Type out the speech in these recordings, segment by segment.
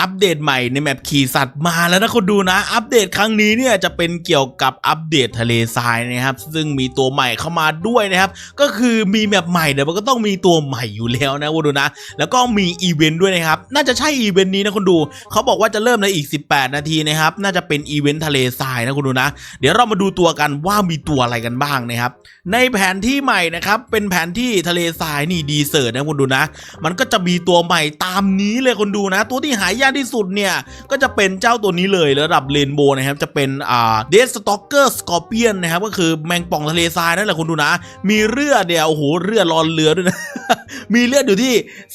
อัปเดตใหม่ในแมปขี่สัตว์มาแล้วนะคนดูนะ อัปเดตครั้งนี้เนี่ยจะเป็นเกี่ยวกับอัปเดตทะเลทรายนะครับ ซึ่งมีตัวใหม่เข้ามาด้วยนะครับ ก็คือมีแมปใหม่เดี๋ยวมันก็ต้องมีตัวใหม่อยู่แล้วนะคนดูนะ แล้วก็มีอีเวนต์ด้วยนะครับ น่าจะใช่อีเวนต์นี้นะคนดู เขาบอกว่าจะเริ่มในอีก 18 นาทีนะครับ น่าจะเป็นอีเวนต์ทะเลทรายนะคนดูนะ เดี๋ยวเรามาดูตัวกันว่ามีตัวอะไรกันบ้างนะครับ ในแผนที่ใหม่นะครับ เป็นแผนที่ทะเลทรายนี่ดีเซอร์นะคนดูนะ มันก็จะมีตัวใหม่ตามนี้เลยคนดูนะ ตัวที่หายากที่สุดเนี่ย ก็จะเป็นเจ้าตัวนี้เลยระดับเรนโบว์นะครับ จะเป็นอ่าเดสต็อกเกอร์สกอร์เปียนนะครับ ก็คือแมงป่องทะเลทรายนั่นแหละคนดูนะ มีเลือเนี่ยโอ้โหเลือดรอนเรือด้วยนะ มีเลือดอยู่ที่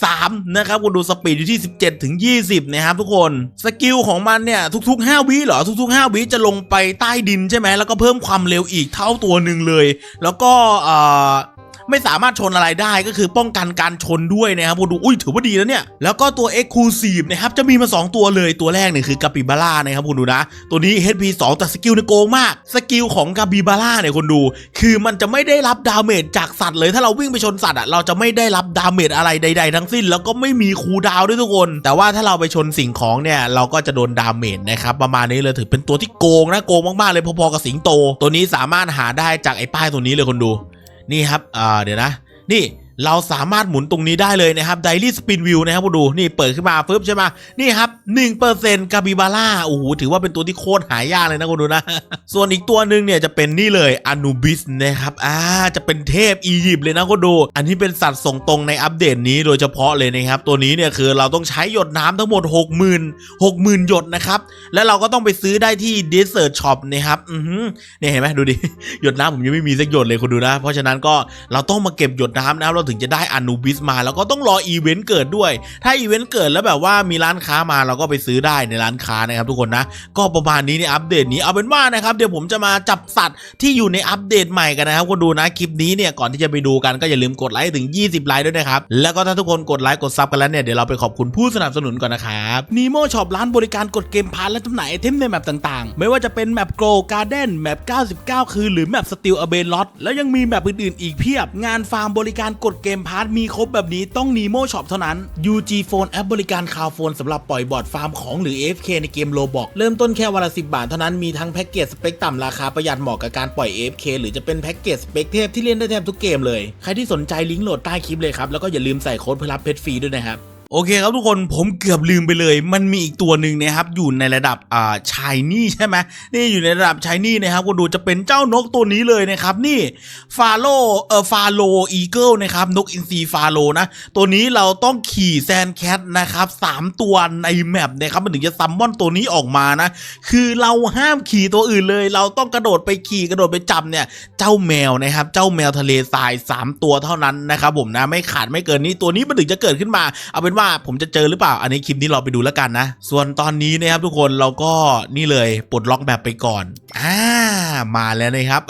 3 นะครับ คุณดูสปีดอยู่ที่ 17 ถึง 20 นะครับทุกคน สกิลของมันเนี่ยทุก ๆ 5 วิเหรอ ทุก ๆ 5 วิจะลงไปใต้ดินใช่ไหมแล้วก็เพิ่มความเร็วอีกเท่าตัวหนึ่งเลย แล้วก็อ่า ไม่สามารถชนอะไรได้ก็คือป้องกันการชนด้วยนะครับคุณดูอุ้ยถือว่าดีแล้วเนี่ยแล้วก็ตัว Exclusive นะครับจะมีมา 2 ตัวเลยตัวแรกเนี่ยคือกาปิบาร่านะครับคุณดูนะ ตัวนี้ HP 2 แต่สกิลเนี่ยโกงมาก สกิลของกาปิบาร่าเนี่ยคุณดู คือมันจะไม่ได้รับดาเมจจากสัตว์เลยถ้าเราวิ่งไปชนสัตว์อะเราจะไม่ได้รับดาเมจอะไรใด ๆ ทั้งสิ้น แล้วก็ไม่มีคูลดาวด้วยทุกคน แต่ว่าถ้าเราไปชนสิ่งของเนี่ยเราก็จะโดนดาเมจนะครับประมาณนี้เลยถือเป็นตัวที่โกงนะโกงมากๆเลยพอๆกับสิงโต ตัวนี้สามารถหาได้จากไอ้ป้ายตัวนี้เลยคนดู นี่ครับเดี๋ยวนะ นี่ เราสามารถหมุนตรงนี้ได้เลยนะครับ Daily Spin View นะครับคุณดู นี่เปิดขึ้นมาฟึบใช่ไหมนี่ครับ1%กาบิบาร่าโอ้โหถือว่าเป็นตัวที่โคตรหายากเลยนะคุณดูนะ ส่วนอีกตัวหนึ่งเนี่ยจะเป็นนี่เลยอนูบิสนะครับอ่าจะเป็นเทพอียิปต์เลยนะคุณดู อันนี้เป็นสัตว์ส่งตรงในอัปเดตนี้โดยเฉพาะเลยนะครับ ตัวนี้เนี่ยคือเราต้องใช้หยดน้ำทั้งหมด 60,000 60,000 หยดนะครับ แล้วเราก็ต้องไปซื้อได้ที่ Desert Shop นะครับอือหือเนี่ยเห็นไหมดูดิหยดน้ำผมยังไม่มีสักหยดเลยคุณดูนะ เพราะฉะนั้นก็เราต้องมาเก็บหยดน้ำนะครับเราถึงจะได้อนูบิสมา แล้วก็ต้องรออีเวนต์เกิดด้วย ถ้าอีเวนต์เกิดแล้วแบบว่ามีร้านค้ามาเราก็ไปซื้อได้ในร้านค้านะครับทุกคนนะ ก็ประมาณนี้ในอัปเดตนี้เอาเป็นว่านะครับเดี๋ยวผมจะมาจับสัตว์ที่อยู่ในอัปเดตใหม่กันนะครับคุณดูนะคลิปนี้เนี่ยก่อนที่จะไปดูกันก็อย่าลืมกดไลค์ถึง 20 ไลค์ด้วยนะครับแล้วก็ถ้าทุกคนกดไลค์กดซับกันแล้วเนี่ยเดี๋ยวเราไปขอบคุณผู้สนับสนุนก่อนนะครับนีโมช็อปร้านบริการกดเกมพาร์ทและจำหน่ายไอเทมในแมปต่างๆ ไม่ว่าจะเป็นแมปโกลการ์เด้นแมป99 คืนหรือแมปสติลอเบนลอตแล้วยังมีแมปอื่นๆอีกเพียบ งานฟาร์มบริการกดเกมพาร์ทมีครบแบบนี้ต้องนีโมช็อปเท่านั้น UG Phone แอปบริการคาวโฟนสำหรับปล่อยบอร์ดฟาร์มของหรือ AFK ในเกมโลบอกเริ่มต้นแค่วันละ10 บาทเท่านั้นมีทั้งแพ็กเกจสเปคต่ำราคาประหยัดเหมาะกับการปล่อย AFK หรือจะเป็นแพ็กเกจสเปคเทพที่เล่นได้แทบทุกเกมเลย ใครที่สนใจลิงก์โหลดใต้คลิปเลยครับแล้วก็อย่าลืมใส่โค้ดเพื่อรับเพชรฟรีด้วยนะครับ โอเคครับทุกคนผมเกือบลืมไปเลย มันมีอีกตัวหนึ่งนะครับอยู่ในระดับอ่าชายนี่ใช่ไหมนี่อยู่ในระดับชายนี่นะครับคุณดูจะเป็นเจ้านกตัวนี้เลยนะครับนี่ฟาโลเออฟาโลอีเกิลนะครับนกอินทรีฟาโลนะตัวนี้เราต้องขี่แซนแคทนะครับสามตัวในแมปนะครับมันถึงจะซัมมอนตัวนี้ออกมานะคือเราห้ามขี่ตัวอื่นเลย เราต้องกระโดดไปขี่กระโดดไปจับเนี่ยเจ้าแมวนะครับเจ้าแมวทะเลทราย 3 ตัวเท่านั้นนะครับผมนะไม่ขาดไม่เกินนี้ตัวนี้มันถึงจะเกิดขึ้นมาเอาเป็นว่า่าผมจะเจอหรือเปล่า อันนี้คลิปนี้เราไปดูแล้วกันนะ ส่วนตอนนี้นะครับทุกคนเราก็นี่เลยปลดล็อกแบบไปก่อนอ่ามาแล้วนะครับ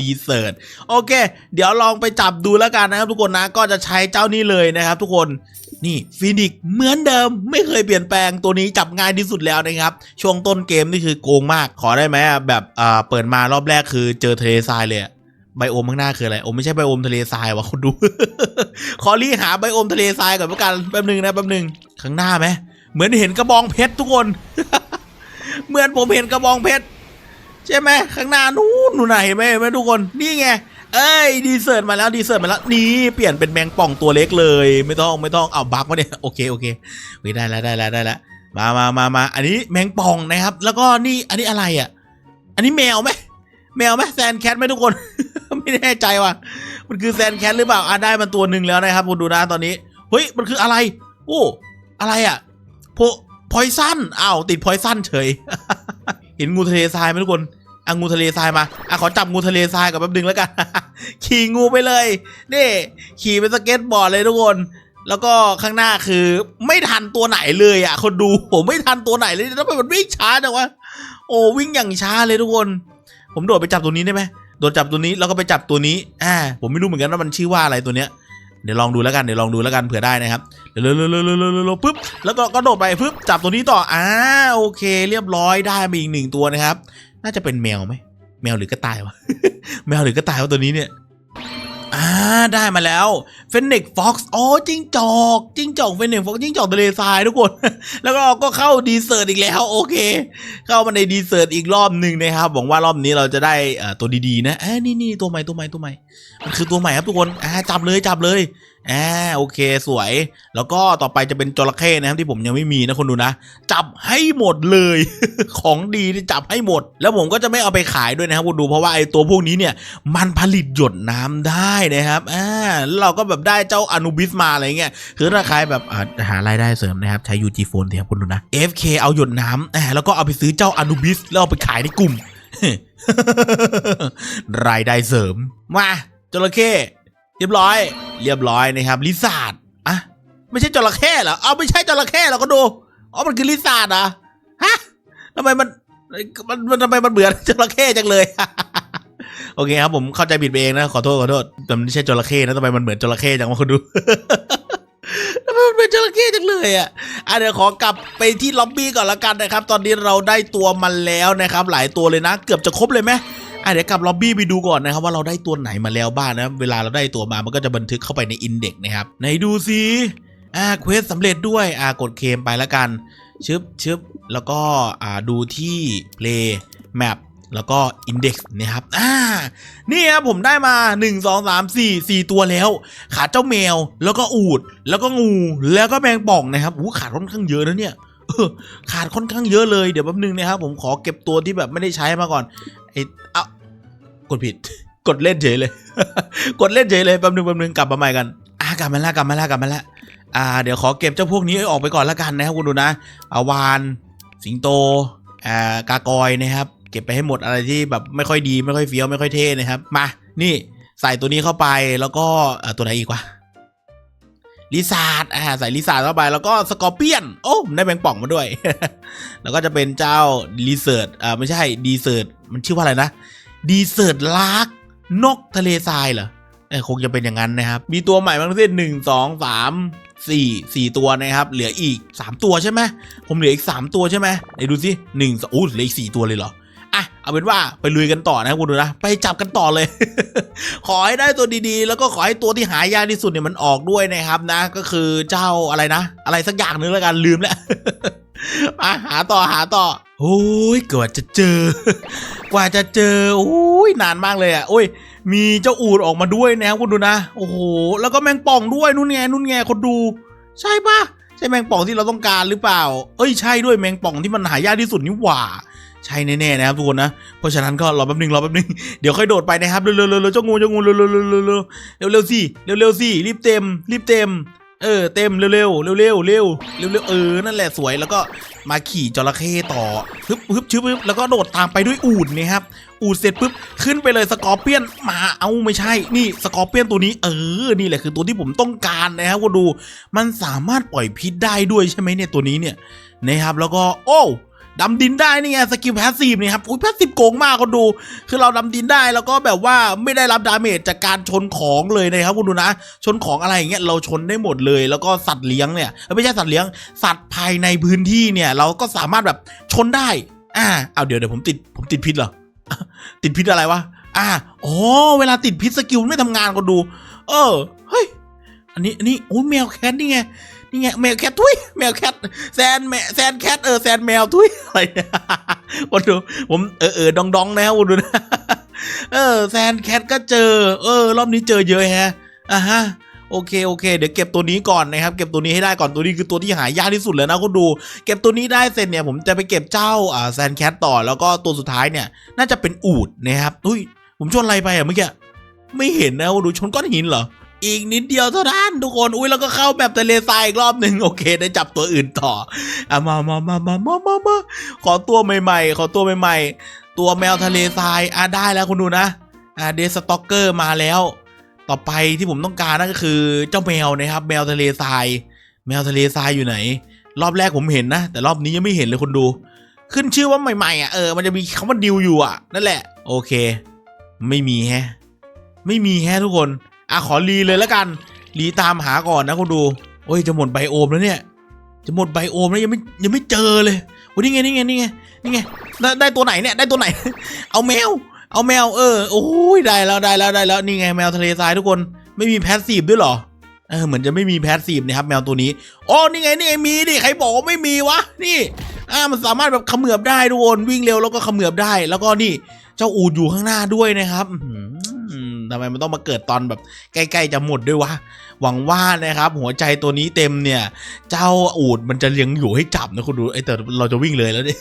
ดีเซิร์ตโอเค เดี๋ยวลองไปจับดูแล้วกันนะครับ ทุกคนนะก็จะใช้เจ้านี้เลยนะครับทุกคนนี่ฟินิกเหมือนเดิมไม่เคยเปลี่ยนแปลงตัวนี้จับง่ายที่สุดแล้วนะครับ ช่วงต้นเกมนี่คือโกงมากขอได้ไหมอะแบบอ่าเปิดมารอบแรกคือเจอทเลทรายเลย ไบโอมข้างหน้าคืออะไร โอมไม่ใช่ไบโอมทะเลทรายวะคุณดู ขอรีหาไบโอมทะเลทรายก่อนประกันแป๊บหนึงนะแป๊บหนึงข้างหน้าไหมเหมือนเห็นกระบองเพชรทุกคน เหมือนผมเห็นกระบองเพชรใช่ไหมข้างหน้านู้นนู่นน่ะเห็นไหมเห็นไหมทุกคนนี่ไงเอ้ยดีเซิร์ตมาแล้วดีเซิร์ตมาแล้วนี่เปลี่ยนเป็นแมงป่องตัวเล็กเลย ไม่ต้องไม่ต้องเอาบักมาเนี่ยโอเคโอเคเฮ้ยได้แล้วได้แล้วได้แล้วมามามามาอันนี้แมงป่องนะครับ แล้วก็นี่อันนี้อะไรอะ อันนี้แมวไหม แมวไหมแซนแคทไหมทุกคน ไม่แน่ใจว่ะ มันคือแซนแคทหรือเปล่าอะได้มันตัวหนึ่งแล้วนะครับคุณดูนะตอนนี้ เฮ้ย มันคืออะไร โอ้ อะไรอะโพพอยซันอ้าวติดพอยซันเฉย เห็นงูทะเลทรายไหมทุกคนอะงูทะเลทรายมาอะขอจับงูทะเลทรายกับแป๊บนึงแล้วกัน ขี่งูไปเลยนี่ขี่เป็นสเก็ตบอร์ดเลยทุกคน แล้วก็ข้างหน้าคือไม่ทันตัวไหนเลยอะคนดูผมไม่ทันตัวไหนเลยแล้วมันวิ่งช้าจังวะโอ้วิ่งอย่างช้าเลยทุกคน ผมโดดไปจับตัวนี้ได้ไหมโดดจับตัวนี้แล้วก็ไปจับตัวนี้อ่าผมไม่รู้เหมือนกันว่ามันชื่อว่าอะไรตัวเนี้ยเดี๋ยวลองดูแล้วกันเดี๋ยวลองดูแล้วกันเผื่อได้นะครับเดี๋ยวเร็วเร็วเร็วเร็วเร็วเร็วปุ๊บแล้วก็ก็โดดไปปึ๊บจับตัวนี้ต่ออ่าโอเค เรียบร้อยได้ไปอีกหนึ่งตัวนะครับ น่าจะเป็นแมวไหมแมวหรือกระต่ายวะแมวหรือกระต่ายวะตัวนี้เนี่ย อ่าได้มาแล้วเฟนเน็กฟ็อกซ์อ๋อจิ้งจอกจิ้งจอกเฟนเน็กฟ็อกซ์จิ้งจอกทะเลทรายทุกคน แล้วก็เราก็เข้าดีเซอร์ตอีกแล้วโอเค เข้ามาในดีเซอร์ตอีกรอบหนึ่งนะครับหวังว่ารอบนี้เราจะได้ตัวดีๆนะเอ้นี่นี่ตัวใหม่ตัวใหม่ตัวใหม่มันคือตัวใหม่ครับทุกคนอ่าจับเลยจับเลย อ่าโอเคสวย แล้วก็ต่อไปจะเป็นจระเข้นะครับที่ผมยังไม่มีนะคนดูนะ จับให้หมดเลย ของดีที่จับให้หมด แล้วผมก็จะไม่เอาไปขายด้วยนะครับคุณดูเพราะว่าไอ้ตัวพวกนี้เนี่ย มันผลิตหยดน้ำได้นะครับอ่าแล้วเราก็แบบได้เจ้าอนุบิสมาอะไรเงี้ยคือถ้าใครแบบาหารายได้เสริมนะครับ ใช้ UG Phone เถอะครับคุณดูนะ FK เอาหยดน้ำอ่าแล้วก็เอาไปซื้อเจ้าอนุบิสแล้วเอาไปขายในกลุ่มรายได้เสริมมาจระเข้ เรียบร้อย เรียบร้อยนะครับลิซาร์ดอะไม่ใช่จระเข้เหรอเอาไม่ใช่จระเข้เรอก็ดูอ๋อมันคือลิซาร์ดเหรอะฮะทำไมมันมันมันทำไมมันเหมือจระเข้จังเลยโอเคครับผมเข้าใจผิดเองนะขอโทษขอโทษแต่มันไม่ใช่จระเข้นะทำไมมันเหมือนจระเข้จังวะคุณดูทำไมมันเป็นจระเข้จังเลยอะอะเดี๋ยวขอกลับไปที่ล็อบบี้ก่อนละกันนะครับ ตอนนี้เราได้ตัวมันแล้วนะครับ หลายตัวเลยนะ เกือบจะครบเลยไหม อะเดี๋ยวกลับล็อบบี้ไปดูก่อนนะครับว่าเราได้ตัวไหนมาแล้วบ้างนะเวลาเราได้ตัวมามันก็จะบันทึกเข้าไปในอินเด็กซ์นะครับไหนดูสิอ่าเควสสำเร็จด้วยอ่ากดเคมไปแล้วกันชึบชึบแล้วก็อ่าดูที่ play map แล้วก็ index นะครับ อ่า นี่ครับผมได้มา 1 2 3 4 4 ตัวแล้ว ขาดเจ้าแมว แล้วก็อูด แล้วก็งู แล้วก็แมงป่องนะครับอู้ขาดค่อนข้างเยอะนะเนี่ย ขาดค่อนข้างเยอะเลย เดี๋ยวแป๊บนึงนะครับผมขอเก็บตัวที่แบบไม่ได้ใช้มาก่อน ไอ้เอา กดผิด กดเล่นเฉยเลย กดเล่นเฉยเลยแป๊บนึงแป๊บนึงกลับมาใหม่กันอ่ากลับมาแล้วกลับมาแล้วกลับมาแล้วอ่า เดี๋ยวขอเก็บเจ้าพวกนี้ออกไปก่อนละกันนะครับคุณดูนะอาวาน สิงโตอ่ากากอยนะครับเก็บไปให้หมดอะไรที่แบบไม่ค่อยดีไม่ค่อยเฟี้ยวไม่ค่อยเท่นะครับ มา นี่ใส่ตัวนี้เข้าไปแล้วก็ตัวไหนอีกวะลิซาร์ดอ่าใส่ลิซาร์ดเข้าไปแล้วก็สกอร์เปียน โอ้ได้แมงป่องมาด้วย แล้วก็จะเป็นเจ้าดีเซิร์ตอ่าไม่ใช่ดีเซิร์ตมันชื่อว่าอะไรนะ ดีเซิร์ตลากนกทะเลทรายเหรอเออคงจะเป็นอย่างนั้นนะครับ มีตัวใหม่บางเส้นหนึ่งสองสามสี่สี่ตัวนะครับ เหลืออีกสามตัวใช่ไหมผมเหลืออีกสามตัวใช่ไหมไหนดูสิหนึ่งอู้เหลืออีกสี่ตัวเลยเหรออะเอาเป็นว่าไปลุยกันต่อนะครับคุณดูนะ ไปจับกันต่อเลย ขอให้ได้ตัวดีๆ แล้วก็ขอให้ตัวที่หายากที่สุดเนี่ยมันออกด้วยนะครับนะ ก็คือเจ้าอะไรนะ อะไรสักอย่างหนึงแล้วกันลืมแล้วมาหาต่อหาต่อ โอ้ยกว่าจะเจอ กว่าจะเจอโอ้ยนานมากเลยอะโอ้ย มีเจ้าอูดออกมาด้วยนะครับคุณดูนะ โอ้โห แล้วก็แมงป่องด้วยนู่นไงนู่นไงคนดู ใช่ปะใช่แมงป่องที่เราต้องการหรือเปล่า เอ้ยใช่ด้วยแมงป่องที่มันหายากที่สุดนี่หว่า ใช่แน่ๆนะครับทุกคนนะ เพราะฉะนั้นก็รอแป๊บนึงรอแป๊บนึงเดี๋ยวค่อยโดดไปนะครับเร็วๆเร็วๆเร็วๆเจ้างูเจ้างูเร็วๆเร็วๆเร็วๆเร็วๆเร็วๆสิเร็วๆสิรีบเต็มรีบเต็ม เออเต็มเร็วๆเร็วเร็วเร็วเร็วเออนั่นแหละสวยแล้วก็มาขี่จระเข้ต่อฮึบฮึบชึบฮึบแล้วก็โดดตามไปด้วยอูดนะครับอูดเสร็จปุ๊บขึ้นไปเลยสกอร์เปียนมาเอาไม่ใช่ นี่สกอร์เปียนตัวนี้เออนี่แหละคือตัวที่ผมต้องการนะครับก็ดู มันสามารถปล่อยพิษได้ด้วยใช่ไหมเนี่ยตัวนี้เนี่ยนะครับแล้วก็โอ้ ดำดินได้นี่ไงสกิลแพสซีฟนี่ครับอุ้ยแพสซีฟโกงมากก็ดู คือเราดำดินได้แล้วก็แบบว่าไม่ได้รับดาเมจจากการชนของเลยนะครับคุณดูนะ ชนของอะไรอย่างเงี้ยเราชนได้หมดเลย แล้วก็สัตว์เลี้ยงเนี่ยเอ้ยไม่ใช่สัตว์เลี้ยงสัตว์ภายในพื้นที่เนี่ย เราก็สามารถแบบชนได้ อ่าเอาเดี๋ยวเดี๋ยวผมติดผมติดพิษเหรอติดพิษอะไรวะอ่าอ๋อเวลาติดพิษสกิลไม่ทำงานก็ดู เออเฮ้ยอันนี้อันนี้โอ้ยแมวแคทนี่ไง นี่ไงแมวแคททุยแมวแคทแซนแมแซนแคทเออแซนแมวทุยอะไรเนี่ยคนดูผมเออเออดองดองนะครับคนดูนะเออแซนแคทก็เจอ เออ รอบนี้เจอเยอะแฮะอ่าฮะโอเคโอเค เดี๋ยวเก็บตัวนี้ก่อนนะครับ เก็บตัวนี้ให้ได้ก่อนตัวนี้คือตัวที่หายากที่สุดเลยนะคุณดู เก็บตัวนี้ได้เสร็จเนี่ยผมจะไปเก็บเจ้าอ่าแซนแคทต่อแล้วก็ตัวสุดท้ายเนี่ยน่าจะเป็นอูดนะครับอุ้ยผมชนอะไรไปอะเมื่อกี้ไม่เห็นนะคุณดูชนก้อนหินเหรอ อีกนิดเดียวเท่านั้นทุกคน อุ้ยแล้วก็เข้าแบบทะเลทรายอีกรอบหนึ่งโอเค ได้จับตัวอื่นต่ออะมามามามามามามาขอตัวใหม่ๆ ขอตัวใหม่ๆ ตัวแมวทะเลทรายอะได้แล้วคุณดูนะอ่าเดสต็อกเกอร์มาแล้ว ต่อไปที่ผมต้องการนั่นก็คือเจ้าแมวนะครับ แมวทะเลทราย แมวทะเลทรายอยู่ไหน รอบแรกผมเห็นนะ แต่รอบนี้ยังไม่เห็นเลยคนดู ขึ้นชื่อว่าใหม่ๆอะเออมันจะมีคำว่าดิวอยู่อะนั่นแหละ โอเค ไม่มีแฮะ ไม่มีแฮะทุกคน อะขอรีเลยแล้วกันรีตามหาก่อนนะคุณดูโอ้ยจะหมดไบโอมแล้วเนี่ยจะหมดไบโอมแล้วยังไม่ยังไม่เจอเลยโอ้ยนี่ไงนี่ไงนี่ไงนี่ไงได้ได้ตัวไหนเนี่ยได้ตัวไหน เอาแมว เอาแมวเออโอ้ยได้แล้วได้แล้วได้แล้วนี่ไงแมวทะเลทรายทุกคนไม่มีแพสซีฟด้วยหรอเออเหมือนจะไม่มีแพสซีฟนะครับแมวตัวนี้โอ้นี่ไงนี่ไงมีดิใครบอกว่าไม่มีวะนี่อ่ามันสามารถแบบเขมือบได้ทุกคนวิ่งเร็วแล้วก็เขมือบได้ แล้วก็นี่ เจ้าอูดอยู่ข้างหน้าด้วยนะครับ ทำไมมันต้องมาเกิดตอนแบบใกล้ๆจะหมดด้วยวะ หวังว่านะครับ หัวใจตัวนี้เต็มเนี่ย เจ้าอูดมันจะยังอยู่ให้จับนะคุณดูไอ้แต่เราจะวิ่งเลยแล้วเนี่ย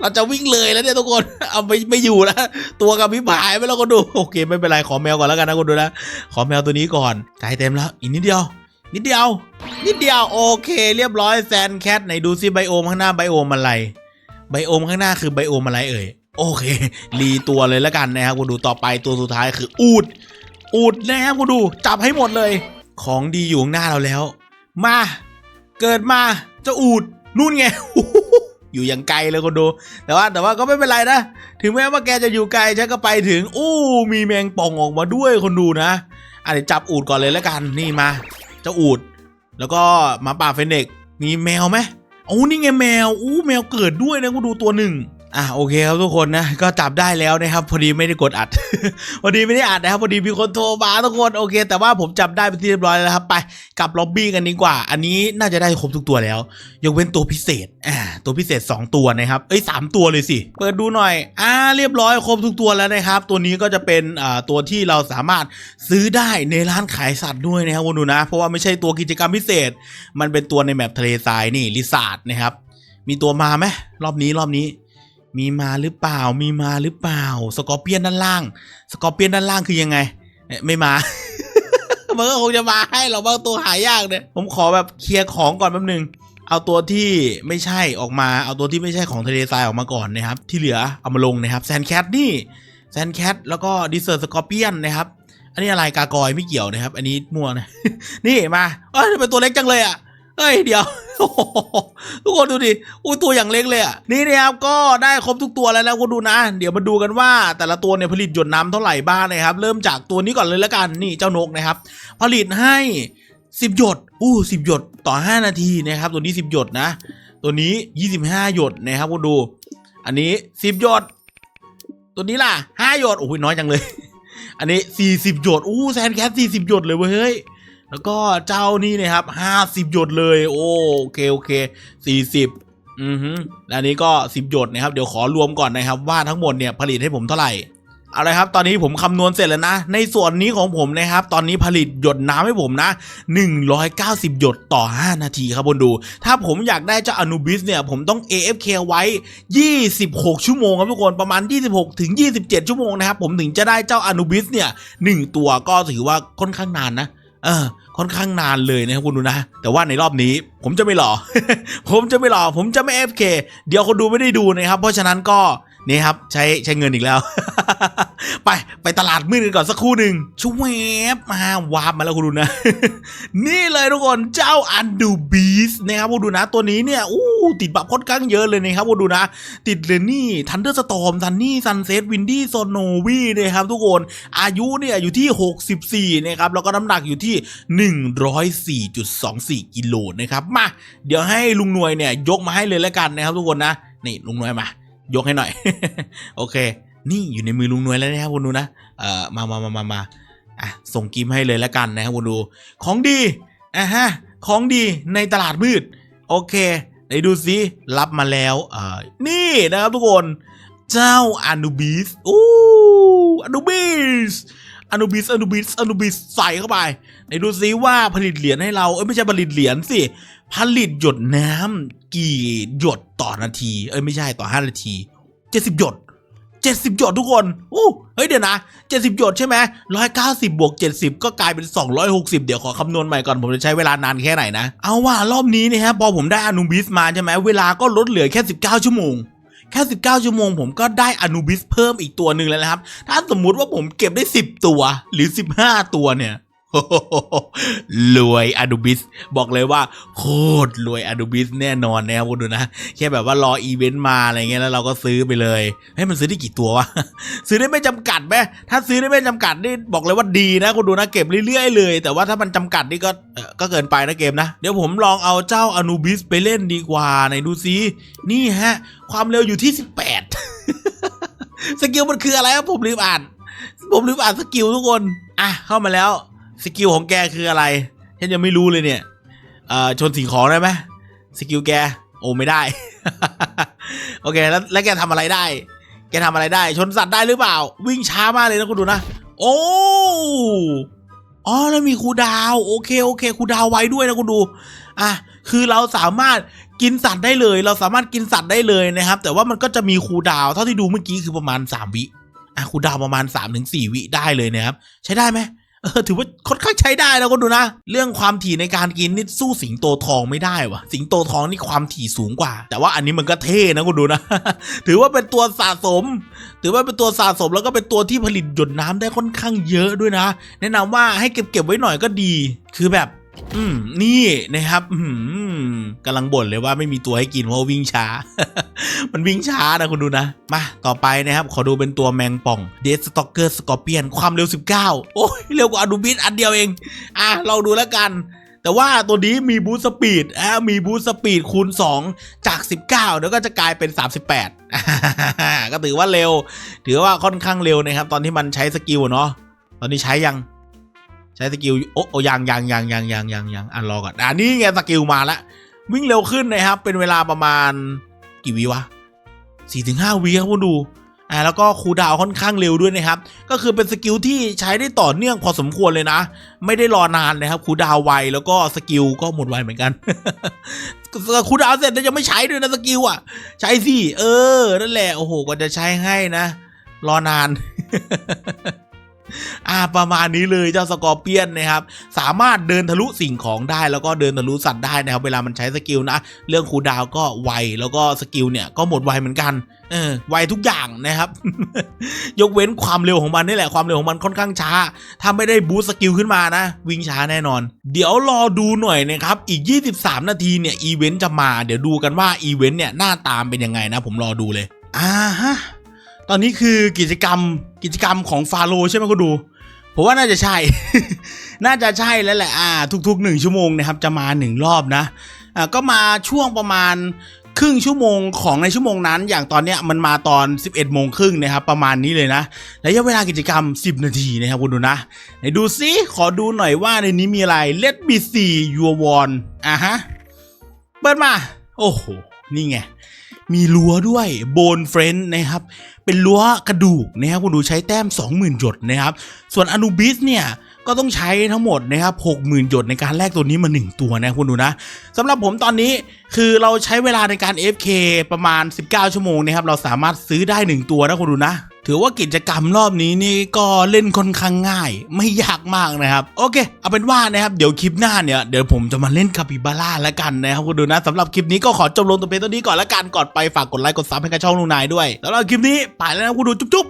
เราจะวิ่งเลยแล้วเนี่ยทุกคน เอาไม่ไม่อยู่แล้วตัวกับพี่ผายไปแล้วก็ดูโอเคไม่เป็นไรขอแมวก่อนแล้วกันนะคุณดูนะขอแมวตัวนี้ก่อนใจเต็มแล้วอีกนิดเดียวนิดเดียว นิดเดียวโอเค เรียบร้อยแซนแคทไหนดูซิไบโอมข้างหน้าไบโอมอะไรไบโอมข้างหน้าคือไบโอมอะไรเอ่ย โอเค รีตัวเลยแล้วกันนะครับคุณดูต่อไปตัวสุดท้ายคืออูด อูดนะครับคุณดูจับให้หมดเลย ของดีอยู่ข้างหน้าเราแล้ว มา เกิดมาเจ้าอูดนู่นไงอยู่อย่างไกลเลยคนดู แต่ว่าแต่ว่าก็ไม่เป็นไรนะ ถึงแม้ว่าแกจะอยู่ไกลฉันก็ไปถึงอู้มีแมงป่องออกมาด้วยคนดูนะอะเดี๋ยวจับอูดก่อนเลยแล้วกันนี่มาเจ้าอูด แล้วก็หมาป่าเฟนเด็กมีแมวไหมโอ้นี่ไงแมวอู้แมวเกิดด้วยนะกูดูตัวหนึ่ง อะโอเคครับทุกคนนะก็จับได้แล้วนะครับ พอดีไม่ได้กดอัด พอดีไม่ได้อัดนะครับ พอดีมีคนโทรมาทุกคนโอเค แต่ว่าผมจับได้เป็นที่เรียบร้อยแล้วครับไปกลับล็อบบี้กันดีกว่า อันนี้น่าจะได้ครบทุกตัวแล้วยกเว้นตัวพิเศษอ่าตัวพิเศษ 2 ตัวนะครับเอ้ยสามตัวเลยสิ เปิดดูหน่อยอ่าเรียบร้อยครบทุกตัวแล้วนะครับ ตัวนี้ก็จะเป็นอ่าตัวที่เราสามารถซื้อได้ในร้านขายสัตว์ด้วยนะครับคุณดูนะ เพราะว่าไม่ใช่ตัวกิจกรรมพิเศษ มันเป็นตัวในแมปทะเลทรายนี่ลิซาร์ดนะครับมีตัวมาไหมรอบนี้รอบนี้ มีมาหรือเปล่า มีมาหรือเปล่า สกอร์เปียนด้านล่าง สกอร์เปียนด้านล่างคือยังไง ไม่มา มันก็คงจะมาให้เราบ้างตัวหายากเนี่ย ผมขอแบบเคลียร์ของก่อนแป๊บนึง เอาตัวที่ไม่ใช่ออกมา เอาตัวที่ไม่ใช่ของทะเลทรายออกมาก่อนนะครับ ที่เหลือเอามาลงนะครับ แซนแคทนี่ แซนแคทแล้วก็ดิเซอร์สกอร์เปียนนะครับ อันนี้อะไรกากอยไม่เกี่ยวนะครับ อันนี้มั่วนะ นี่มาเอ้ยทำไมตัวเล็กจังเลยอะ เอ้ยเดี๋ยวทุกคนดูดิอุ้ยตัวอย่างเล็กเลยอะนี่นะครับก็ได้ครบทุกตัวแล้วนะคุณดูนะ เดี๋ยวมาดูกันว่าแต่ละตัวเนี่ยผลิตหยดน้ำเท่าไหร่บ้างนะครับ เริ่มจากตัวนี้ก่อนเลยแล้วกันนี่เจ้านกนะครับ ผลิตให้ 10 หยดอู้สิบหยดต่อ 5 นาทีนะครับ ตัวนี้ 10 หยดนะ ตัวนี้ 25 หยดนะครับคุณดู อันนี้ 10 หยด ตัวนี้ล่ะ 5 หยดโอ้ยน้อยจังเลย อันนี้ 40 หยดอู้แซนแคท40 หยดเลยเว้ย แล้วก็เจ้านี่นะครับ50หยดเลย โอโอเคโอเค40อือฮึและอันนี้ก็10หยดนะครับ เดี๋ยวขอรวมก่อนนะครับ ว่าทั้งหมดเนี่ยผลิตให้ผมเท่าไหร่เอาละครับตอนนี้ผมคำนวณเสร็จแล้วนะ ในส่วนนี้ของผมนะครับ ตอนนี้ผลิตหยดน้ำให้ผมนะ 190 หยดต่อ 5 นาทีครับบนดู ถ้าผมอยากได้เจ้าอนุบิสเนี่ย ผมต้อง AFK ไว้ 26 ชั่วโมงครับทุกคนประมาณ 26 ถึง 27 ชั่วโมงนะครับ ผมถึงจะได้เจ้าอนุบิสเนี่ย 1 ตัวก็ถือว่าค่อนข้างนานนะ เออค่อนข้างนานเลยนะครับคุณดูนะ แต่ว่าในรอบนี้ผมจะไม่หล่อ ผมจะไม่หล่อ ผมจะไม่ FK เดี๋ยวคนดูไม่ได้ดูนะครับ เพราะฉะนั้นก็ นี่ครับใช้ใช้เงินอีกแล้ว ไปไปตลาดมืดกันก่อนสักครู่หนึ่งช่วยมาวาร์ปมาแล้วคุณดูนะ นี่เลยทุกคนเจ้าอันดูบีสนะครับคุณดูนะตัวนี้เนี่ยอู้ติดบับค่อนข้างเยอะเลยนะครับคุณดูนะ ติดเลยนี่ทันเดอร์สตอมซันนี่ซันเซตวินดี้โซโนวีนะครับทุกคนอายุเนี่ยอยู่ที่ 64นะครับแล้วก็น้ำหนักอยู่ที่ 104.24กิโลนะครับมาเดี๋ยวให้ลุงหน่วยเนี่ยยกมาให้เลยแล้วกันนะครับทุกคนนะนี่ลุงหน่วยมา ยกให้หน่อย โอเค นี่อยู่ในมือลุงนวยแล้วนะครับคุณดูนะเอ่อมามามามามาอะส่งกิมให้เลยแล้วกันนะครับคุณดู ของดีอะฮะของดีในตลาดมืด โอเคไหนดูซิรับมาแล้วเอ่อนี่นะครับทุกคนเจ้าอนูบิสอู้อนูบิสอนูบิสอนูบิสอนูบิสใส่เข้าไปไหนดูซิว่าผลิตเหรียญให้เราเอ้ยไม่ใช่ผลิตเหรียญสิ ผลิตหยดน้ำกี่หยดต่อนาที เอ้ยไม่ใช่ต่อ5นาที70หยด70หยดทุกคนอู้เฮ้ยเดี๋ยวนะ70หยดใช่ไหม190บบวก70ก็กลายเป็น260เดี๋ยวขอคำนวณใหม่ก่อนผมจะใช้เวลานานแค่ไหนนะ เอาว่ารอบนี้นะครับพอผมได้อนูบิสมาใช่ไหมเวลาก็ลดเหลือแค่19ชั่วโมงแค่ 19 ชั่วโมงผมก็ได้อนูบิสเพิ่มอีกตัวหนึ่งแล้วนะครับ ถ้าสมมุติว่าผมเก็บได้ 10 ตัวหรือ 15 ตัวเนี่ย รวยอนูบิส บอกเลยว่า โคตรรวยอนูบิสแน่นอนนะครับคุณดูนะ แค่แบบว่ารออีเวนต์มาอะไรเงี้ยแล้วเราก็ซื้อไปเลยให้มันซื้อได้กี่ตัววะ ซื้อได้ไม่จำกัดไหมถ้าซื้อได้ไม่จำกัดนี่บอกเลยว่าดีนะคุณดูนะเก็บเรื่อยๆเลย แต่ว่าถ้ามันจำกัดนี่ก็เอ่อก็เกินไปนะเกมนะ เดี๋ยวผมลองเอาเจ้าอนูบิสไปเล่นดีกว่าไหนดูซินี่ฮะ ความเร็วอยู่ที่ 18 สกิลมันคืออะไรครับผมลืมอ่าน ผมลืมอ่านสกิลทุกคน อะเข้ามาแล้ว สกิลของแกคืออะไรฉันยังไม่รู้เลยเนี่ยเอ่อชนสิ่งของได้ไหมสกิลแก โอ้ไม่ได้ โอเคแล้วแล้วแกทำอะไรได้ แกทำอะไรได้ ชนสัตว์ได้หรือเปล่า วิ่งช้ามากเลยนะคุณดูนะ โอ้อ๋อแล้วมีครูดาว โอเคโอเคครูดาวไว้ด้วยนะคุณดูอะคือเราสามารถกินสัตว์ได้เลย เราสามารถกินสัตว์ได้เลยนะครับ แต่ว่ามันก็จะมีครูดาวเท่าที่ดูเมื่อกี้คือประมาณ3วิอะครูดาวประมาณ3-4วิได้เลยนะครับ ใช้ได้ไหม เออถือว่าค่อนข้างใช้ได้แล้วก็ดูนะ เรื่องความถี่ในการกินนี่สู้สิงโตทองไม่ได้วะสิงโตทองนี่ความถี่สูงกว่า แต่ว่าอันนี้มันก็เท่นะคุณดูนะ ถือว่าเป็นตัวสะสม ถือว่าเป็นตัวสะสมแล้วก็เป็นตัวที่ผลิตหยดน้ำได้ค่อนข้างเยอะด้วยนะ แนะนำว่าให้เก็บเก็บไว้หน่อยก็ดี คือแบบ อืมนี่นะครับอืมกำลังบ่นเลยว่าไม่มีตัวให้กินเพราะวิ่งช้า มันวิ่งช้านะคุณดูนะ มาต่อไปนะครับ ขอดูเป็นตัวแมงป่องเดสต็อกเกอร์สกอร์เปียนความเร็ว 19 โอ้ยเร็วกว่าอนูบิสอันเดียวเอง อะลองดูแล้วกันแต่ว่าตัวนี้มีบูสต์สปีดอะมีบูสต์สปีดคูณ 2 จาก 19 เดี๋ยวก็จะกลายเป็น 38 ก็ถือว่าเร็ว ถือว่าค่อนข้างเร็วนะครับ ตอนที่มันใช้สกิลเนาะ ตอนนี้ใช้ยัง ใช้สกิลโอ้โอยังยังยังยังยังยังยังอะรอก่อนอ่านี่ไงสกิลมาแล้ววิ่งเร็วขึ้นนะครับ เป็นเวลาประมาณกี่วิวะสี่ถึงห้าวิครับคุณดูอ่าแล้วก็คูดาวค่อนข้างเร็วด้วยนะครับ ก็คือเป็นสกิลที่ใช้ได้ต่อเนื่องพอสมควรเลยนะ ไม่ได้รอนานนะครับคูดาวไวแล้วก็สกิลก็หมดไวเหมือนกันคูดาวเสร็จแล้วยังไม่ใช้ด้วยนะสกิลอะ ใช้สิเออนั่นแหละโอ้โหกว่าจะใช้ให้นะ รอนาน อ่าประมาณนี้เลยเจ้าสกอร์เปียนนะครับสามารถเดินทะลุสิ่งของได้แล้วก็เดินทะลุสัตว์ได้นะครับเวลามันใช้สกิลนะเรื่องคูดาวก็ไวแล้วก็สกิลเนี่ยก็หมดไวเหมือนกันเออไวทุกอย่างนะครับ ยกเว้นความเร็วของมันนี่แหละความเร็วของมันค่อนข้างช้า ถ้าไม่ได้บูสต์สกิลขึ้นมานะ วิ่งช้าแน่นอน เดี๋ยวรอดูหน่อยนะครับ อีก 23 นาทีเนี่ยอีเวนต์จะมา เดี๋ยวดูกันว่าอีเวนต์เนี่ยหน้าตามเป็นยังไงนะ ผมรอดูเลยอ่าฮะ ตอนนี้คือกิจกรรมกิจกรรมของฟาโรใช่ไหมคุณดู ผมว่าน่าจะใช่ น่าจะใช่แล้วแหละอ่าทุกๆหนึ่งชั่วโมงนะครับจะมาหนึ่งรอบนะอ่าก็มาช่วงประมาณครึ่งชั่วโมงของในชั่วโมงนั้น อย่างตอนเนี้ยมันมาตอน 11โมงครึ่งนะครับประมาณนี้เลยนะระยะเวลากิจกรรม 10 นาทีนะครับคุณดูนะไหนดูซิขอดูหน่อยว่าในนี้มีอะไร Let me see your w a n อะฮะเปิดมา โอ้โหนี่ไง มีรั้วด้วยโบนเฟรนนะครับ เป็นรั้วกระดูกนะครับคุณดูใช้แต้ม 20,000 หยดนะครับ ส่วนอนูบิสเนี่ยก็ต้องใช้ทั้งหมดนะครับ60,000 หยดในการแลกตัวนี้มา 1 ตัวนะคุณดูนะสำหรับผมตอนนี้คือเราใช้เวลาในการ FK ประมาณ 19 ชั่วโมงนะครับเราสามารถซื้อได้ 1 ตัวนะคุณดูนะ ถือว่ากิจกรรมรอบนี้นี่ก็เล่นค่อนข้างง่าย ไม่ยากมากนะครับ โอเค เอาเป็นว่านะครับเดี๋ยวคลิปหน้าเนี่ยเดี๋ยวผมจะมาเล่นคาปิบาร่าแล้วกันนะครับคุณดูนะสำหรับคลิปนี้ก็ขอจบลงตัวเพลงตัวนี้ก่อนละกันก่อนไปฝากกดไลค์กดซับให้กับช่องลุงนายด้วยแล้วเราคลิปนี้ไปแล้วนะคุณดูจุ๊บ